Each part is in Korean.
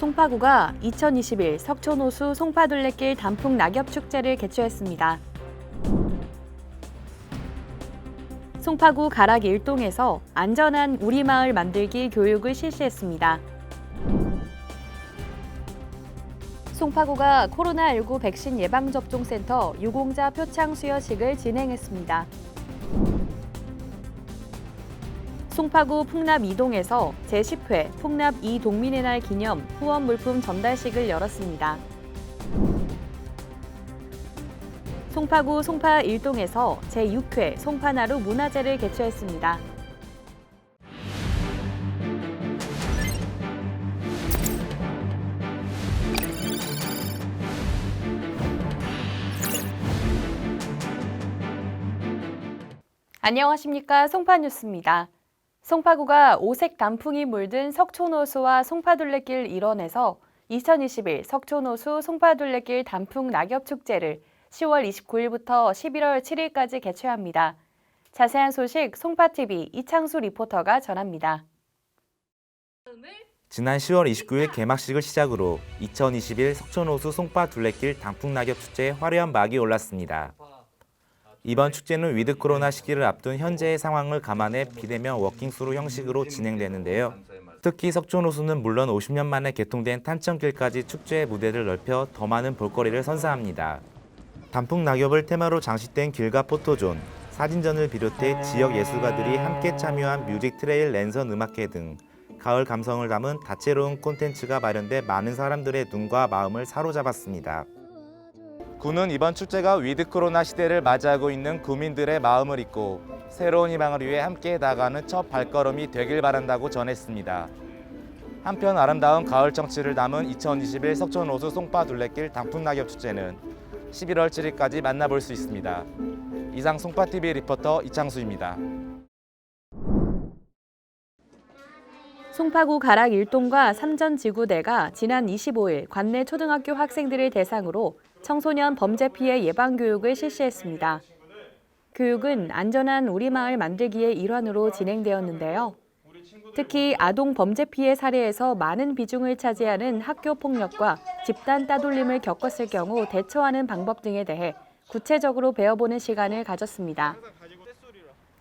송파구가 2021 석촌호수 송파둘레길 단풍 낙엽 축제를 개최했습니다. 송파구 가락 일동에서 안전한 우리 마을 만들기 교육을 실시했습니다. 송파구가 코로나19 백신 예방접종센터 유공자 표창 수여식을 진행했습니다. 송파구 풍납 2동에서 제10회 풍납 2 동민의 날 기념 후원 물품 전달식을 열었습니다. 송파구 송파 1동에서 제6회 송파나루 문화제를 개최했습니다. 안녕하십니까 송파 뉴스입니다. 송파구가 오색 단풍이 물든 석촌호수와 송파둘레길 일원에서 2021 석촌호수 송파둘레길 단풍 낙엽 축제를 10월 29일부터 11월 7일까지 개최합니다. 자세한 소식 송파TV 이창수 리포터가 전합니다. 지난 10월 29일 개막식을 시작으로 2021 석촌호수 송파 둘레길 단풍 낙엽 축제에 화려한 막이 올랐습니다. 이번 축제는 위드 코로나 시기를 앞둔 현재의 상황을 감안해 비대면 워킹스루 형식으로 진행되는데요. 특히 석촌호수는 물론 50년 만에 개통된 탄천길까지 축제의 무대를 넓혀 더 많은 볼거리를 선사합니다. 단풍 낙엽을 테마로 장식된 길과 포토존, 사진전을 비롯해 지역 예술가들이 함께 참여한 뮤직 트레일 랜선 음악회 등 가을 감성을 담은 다채로운 콘텐츠가 마련돼 많은 사람들의 눈과 마음을 사로잡았습니다. 군은 이번 축제가 위드 코로나 시대를 맞이하고 있는 구민들의 마음을 잇고 새로운 희망을 위해 함께 나가는 첫 발걸음이 되길 바란다고 전했습니다. 한편 아름다운 가을 정치를 담은 2021 석촌호수 송파 둘레길 단풍낙엽 축제는 11월 7일까지 만나볼 수 있습니다. 이상 송파TV 리포터 이창수입니다. 송파구 가락 일동과 삼전지구대가 지난 25일 관내 초등학교 학생들을 대상으로 청소년 범죄 피해 예방 교육을 실시했습니다. 교육은 안전한 우리 마을 만들기의 일환으로 진행되었는데요. 특히 아동 범죄 피해 사례에서 많은 비중을 차지하는 학교 폭력과 집단 따돌림을 겪었을 경우 대처하는 방법 등에 대해 구체적으로 배워보는 시간을 가졌습니다.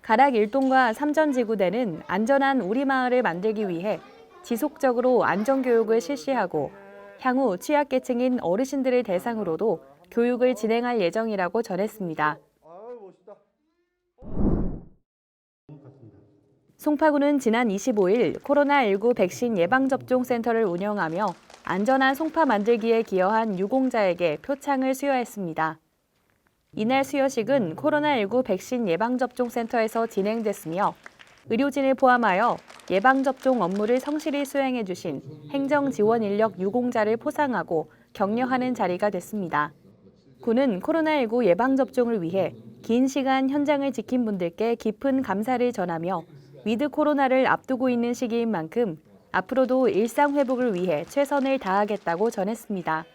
가락 일동과 삼전지구대는 안전한 우리 마을을 만들기 위해 지속적으로 안전교육을 실시하고 향후 취약계층인 어르신들을 대상으로도 교육을 진행할 예정이라고 전했습니다. 송파구는 지난 25일 코로나19 백신 예방접종센터를 운영하며 안전한 송파 만들기에 기여한 유공자에게 표창을 수여했습니다. 이날 수여식은 코로나19 백신 예방접종센터에서 진행됐으며 의료진을 포함하여 예방접종 업무를 성실히 수행해 주신 행정지원 인력 유공자를 포상하고 격려하는 자리가 됐습니다. 군은 코로나19 예방접종을 위해 긴 시간 현장을 지킨 분들께 깊은 감사를 전하며 위드 코로나를 앞두고 있는 시기인 만큼 앞으로도 일상 회복을 위해 최선을 다하겠다고 전했습니다.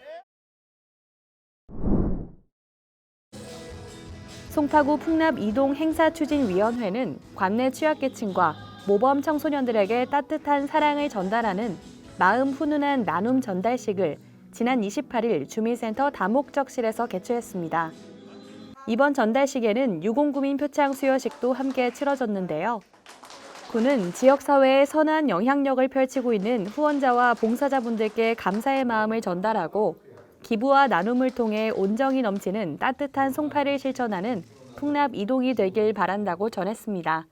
송파구 풍납 이동 행사 추진 위원회는 관내 취약계층과 모범 청소년들에게 따뜻한 사랑을 전달하는 마음 훈훈한 나눔 전달식을 지난 28일 주민센터 다목적실에서 개최했습니다. 이번 전달식에는 유공구민 표창 수여식도 함께 치러졌는데요. 군은 지역사회에 선한 영향력을 펼치고 있는 후원자와 봉사자분들께 감사의 마음을 전달하고 기부와 나눔을 통해 온정이 넘치는 따뜻한 송파를 실천하는 풍납 이동이 되길 바란다고 전했습니다.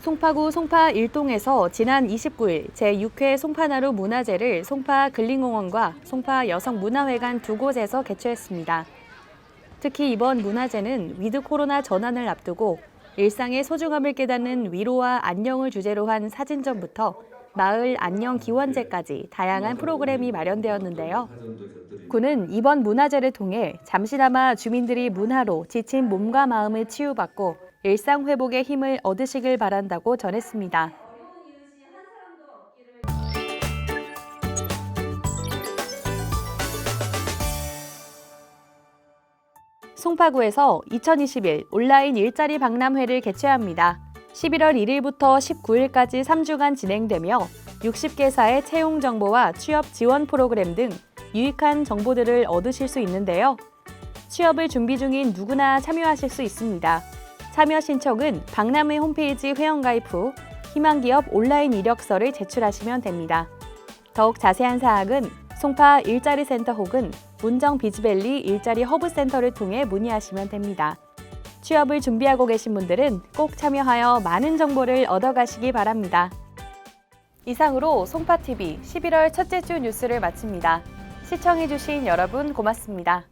송파구 송파 1동에서 지난 29일 제6회 송파나루 문화제를 송파 근린공원과 송파 여성문화회관 두 곳에서 개최했습니다. 특히 이번 문화제는 위드 코로나 전환을 앞두고 일상의 소중함을 깨닫는 위로와 안녕을 주제로 한 사진전부터 마을 안녕 기원제까지 다양한 프로그램이 마련되었는데요. 군은 이번 문화제를 통해 잠시나마 주민들이 문화로 지친 몸과 마음을 치유받고 일상 회복의 힘을 얻으시길 바란다고 전했습니다. 송파구에서 2021 온라인 일자리 박람회를 개최합니다. 11월 1일부터 19일까지 3주간 진행되며 60개사의 채용 정보와 취업 지원 프로그램 등 유익한 정보들을 얻으실 수 있는데요. 취업을 준비 중인 누구나 참여하실 수 있습니다. 참여 신청은 박람회 홈페이지 회원가입 후 희망기업 온라인 이력서를 제출하시면 됩니다. 더욱 자세한 사항은 송파 일자리 센터 혹은 문정 비즈밸리 일자리 허브 센터를 통해 문의하시면 됩니다. 취업을 준비하고 계신 분들은 꼭 참여하여 많은 정보를 얻어가시기 바랍니다. 이상으로 송파TV 11월 첫째 주 뉴스를 마칩니다. 시청해주신 여러분 고맙습니다.